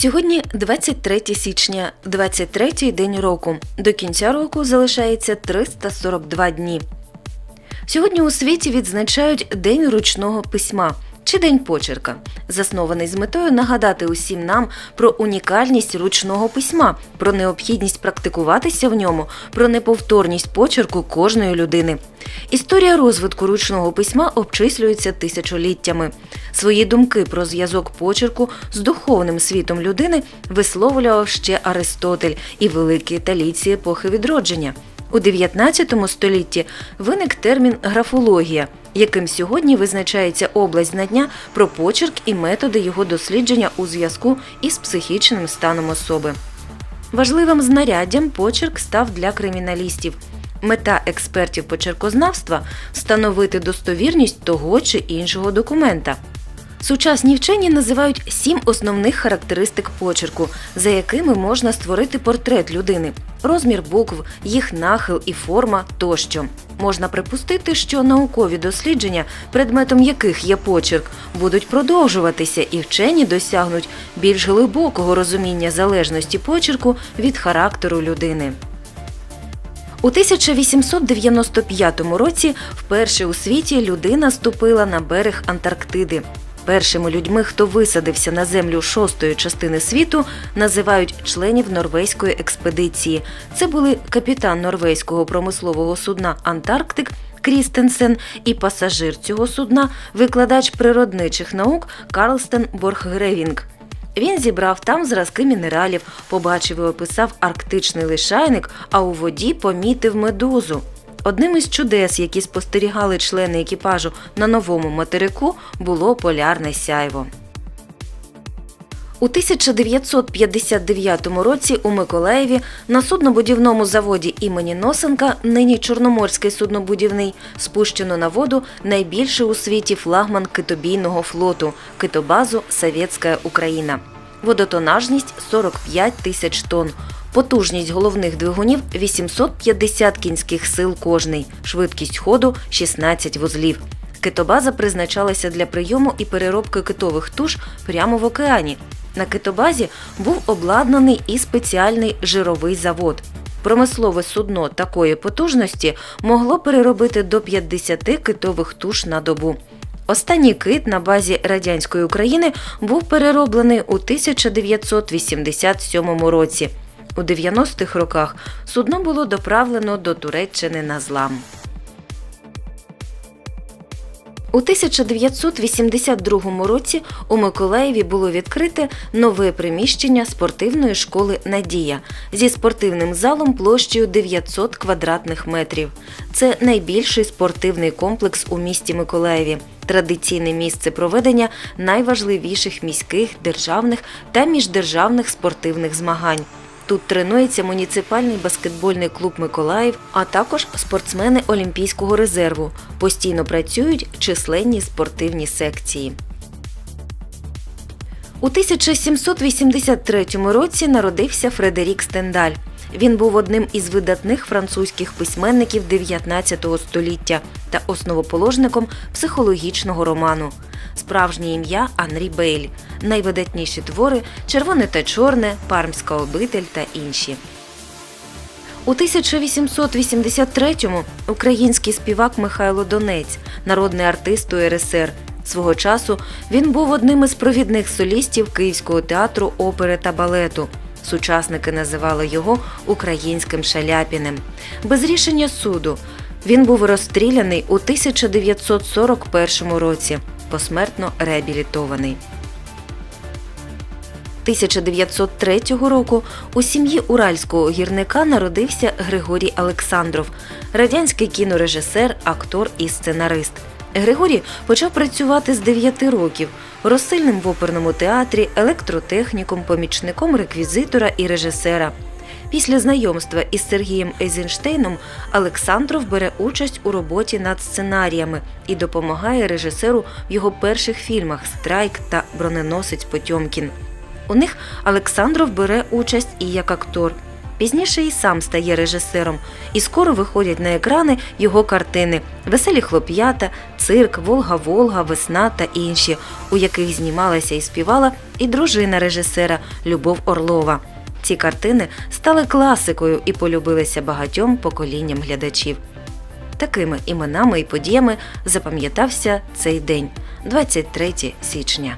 Сьогодні 23 січня, 23-й день року. До кінця року залишається 342 дні. Сьогодні у світі відзначають День ручного письма чи День почерка, заснований з метою нагадати усім нам про унікальність ручного письма, про необхідність практикуватися в ньому, про неповторність почерку кожної людини. Історія розвитку ручного письма обчислюється тисячоліттями. Свої думки про зв'язок почерку з духовним світом людини висловлював ще Аристотель і великі італійці епохи відродження. У 19 столітті виник термін графологія, яким сьогодні визначається область знання про почерк і методи його дослідження у зв'язку із психічним станом особи. Важливим знаряддям почерк став для криміналістів. Мета експертів почеркознавства встановити достовірність того чи іншого документа. Сучасні вчені називають сім основних характеристик почерку, за якими можна створити портрет людини: розмір букв, їх нахил і форма тощо. Можна припустити, що наукові дослідження, предметом яких є почерк, будуть продовжуватися, і вчені досягнуть більш глибокого розуміння залежності почерку від характеру людини. У 1895 році вперше у світі людина ступила на берег Антарктиди. Першими людьми, хто висадився на землю шостої частини світу, називають членів норвезької експедиції. Це були капітан норвезького промислового судна Антарктик Крістенсен і пасажир цього судна, викладач природничих наук Карлстен Борхгревінг. Він зібрав там зразки мінералів, побачив і описав арктичний лишайник, а у воді помітив медузу. Одним із чудес, які спостерігали члени екіпажу на новому материку, було полярне сяйво. У 1959 році у Миколаєві на суднобудівному заводі імені Носенка, нині Чорноморський суднобудівний, спущено на воду найбільший у світі флагман китобійного флоту китобазу Совєтська Україна. Водотонажність 45 тисяч тонн. Потужність головних двигунів 850 кінських сил кожний, швидкість ходу 16 вузлів. Китобаза призначалася для прийому і переробки китових туш прямо в океані. На китобазі був обладнаний і спеціальний жировий завод. Промислове судно такої потужності могло переробити до 50 китових туш на добу. Останній кит на базі радянської України був перероблений у 1987 році. У 90-х роках судно було доправлено до Туреччини на злам. У 1982 році у Миколаєві було відкрите нове приміщення спортивної школи Надія зі спортивним залом площею 900 квадратних метрів. Це найбільший спортивний комплекс у місті Миколаєві. Традиційне місце проведення найважливіших міських, державних та міждержавних спортивних змагань. Тут тренується муніципальний баскетбольний клуб Миколаїв, а також спортсмени Олімпійського резерву. Постійно працюють численні спортивні секції. У 1783 році народився Фредерік Стендаль. Він був одним із видатних французьких письменників 19 століття та основоположником психологічного роману. Справжнє ім'я Анрі Бейль. Найвидатніші твори Червоне та чорне, Пармська обитель та інші. У 1883-му український співак Михайло Донець, народний артист УРСР. Свого часу він був одним із провідних солістів Київського театру опери та балету. Сучасники називали його українським Шаляпіним. Без рішення суду він був розстріляний у 1941 році, посмертно реабілітований. 1903 року у сім'ї уральського гірника народився Григорій Олександров, радянський кінорежисер, актор і сценарист. Григорій почав працювати з 9 років розсильним в оперному театрі, електротехніком, помічником реквізитора і режисера. Після знайомства із Сергієм Ейзенштейном Олександров бере участь у роботі над сценаріями і допомагає режисеру в його перших фільмах Страйк та Броненосець Потьомкін. У них Олександров бере участь і як актор. Пізніше і сам стає режисером, і скоро виходять на екрани його картини Веселі хлоп'ята, цирк, Волга-Волга, Весна та інші, у яких знімалася і співала і дружина режисера Любов Орлова. Ці картини стали класикою і полюбилися багатьом поколінням глядачів. Такими іменами і подіями запам'ятався цей день 23 січня.